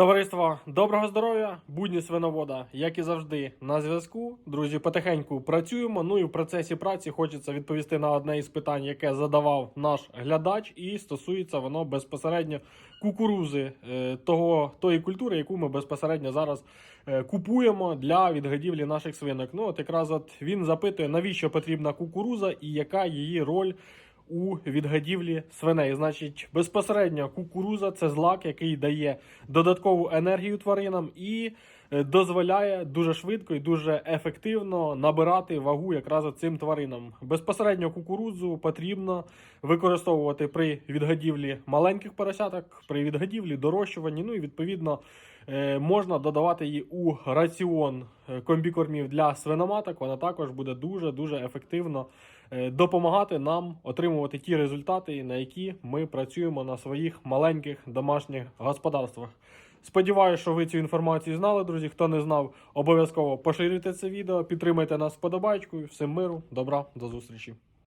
Товариство, доброго здоров'я, будні свиновода, як і завжди, на зв'язку. Друзі, потихеньку працюємо. Ну і в процесі праці хочеться відповісти на одне із питань, яке задавав наш глядач, і стосується воно безпосередньо кукурузи, е, того тої культури, яку ми безпосередньо зараз е, купуємо для відгодівлі наших свинок. Ну, от якраз от він запитує, навіщо потрібна кукуруза і яка її роль у відгадівлі свиней. Значить, безпосередньо кукуруза це злак, який дає додаткову енергію тваринам і дозволяє дуже швидко і дуже ефективно набирати вагу якраз цим тваринам. Безпосередньо кукурудзу потрібно використовувати при відгадівлі маленьких поросяток, при відгадівлі, дорощуванні. Ну і відповідно е, можна додавати її у раціон е, комбікормів для свиноматок. Вона також буде дуже дуже ефективно е, допомагати нам отримувати ті результати, на які ми працюємо на своїх маленьких домашніх господарствах. Сподіваюся, що ви цю інформацію знали, друзі. Хто не знав, обов'язково поширюйте це відео, підтримайте нас вподобайкою. Всім миру, добра, до зустрічі.